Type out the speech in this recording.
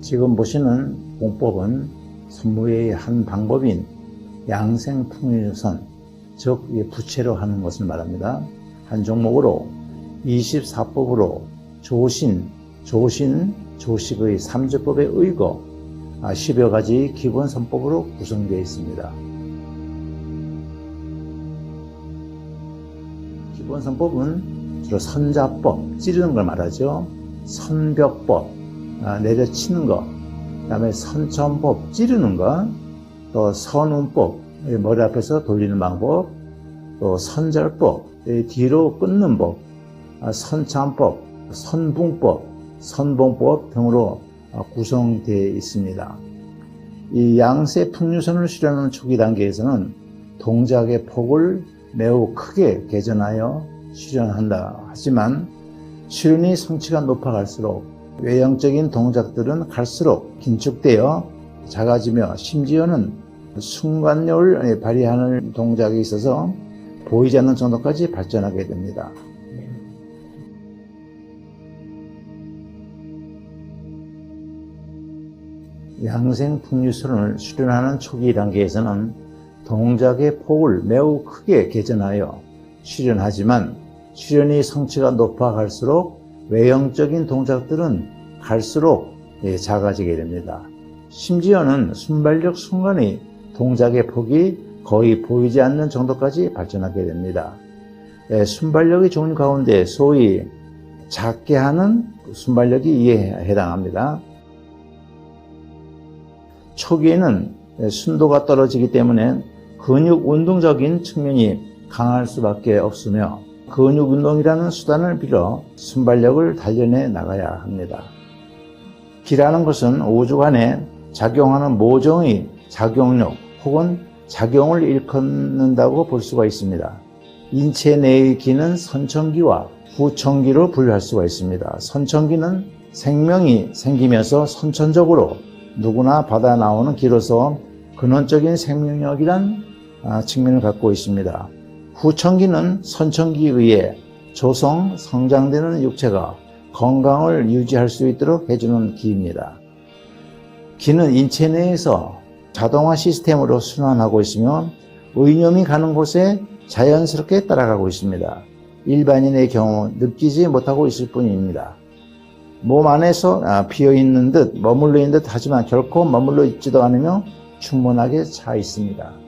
지금 보시는 공법은 선무의 한 방법인 양생풍유선, 즉이 부채로 하는 것을 말합니다. 한 종목으로 24법으로 조신, 조신, 조식의 삼재법에 의거 10여 가지 기본 선법으로 구성되어 있습니다. 기본 선법은 주로 선자법, 찌르는 걸 말하죠. 선벽법, 아, 내려치는 것, 그 다음에 선천법, 찌르는 것, 또 선운법, 머리 앞에서 돌리는 방법, 또 선절법, 뒤로 끊는 법, 아, 선참법, 선붕법, 선봉법 등으로 아, 구성되어 있습니다. 이 양세 풍류선을 수련하는 초기 단계에서는 동작의 폭을 매우 크게 개전하여 수련한다. 하지만 수련이 성취가 높아갈수록 외형적인 동작들은 갈수록 긴축되어 작아지며 심지어는 순간력을 발휘하는 동작에 있어서 보이지 않는 정도까지 발전하게 됩니다. 양생 풍류선을 수련하는 초기 단계에서는 동작의 폭을 매우 크게 개전하여 수련하지만 수련이 성취가 높아갈수록 외형적인 동작들은 갈수록 예, 작아지게 됩니다. 심지어는 순발력 순간의 동작의 폭이 거의 보이지 않는 정도까지 발전하게 됩니다. 예, 순발력이 좋은 가운데 소위 작게 하는 순발력이 이에 해당합니다. 초기에는 순도가 떨어지기 때문에 근육 운동적인 측면이 강할 수밖에 없으며 근육 운동이라는 수단을 빌어 순발력을 단련해 나가야 합니다. 기라는 것은 오주간에 작용하는 모종의 작용력 혹은 작용을 일컫는다고 볼 수가 있습니다. 인체 내의 기는 선천기와 후천기로 분류할 수가 있습니다. 선천기는 생명이 생기면서 선천적으로 누구나 받아 나오는 기로서 근원적인 생명력이란 아, 측면을 갖고 있습니다. 후천기는 선천기에 의해 조성, 성장되는 육체가 건강을 유지할 수 있도록 해주는 기입니다. 기는 인체 내에서 자동화 시스템으로 순환하고 있으며 의념이 가는 곳에 자연스럽게 따라가고 있습니다. 일반인의 경우 느끼지 못하고 있을 뿐입니다. 몸 안에서 아, 비어 있는 듯 머물러 있는 듯 하지만 결코 머물러 있지도 않으며 충분하게 차 있습니다.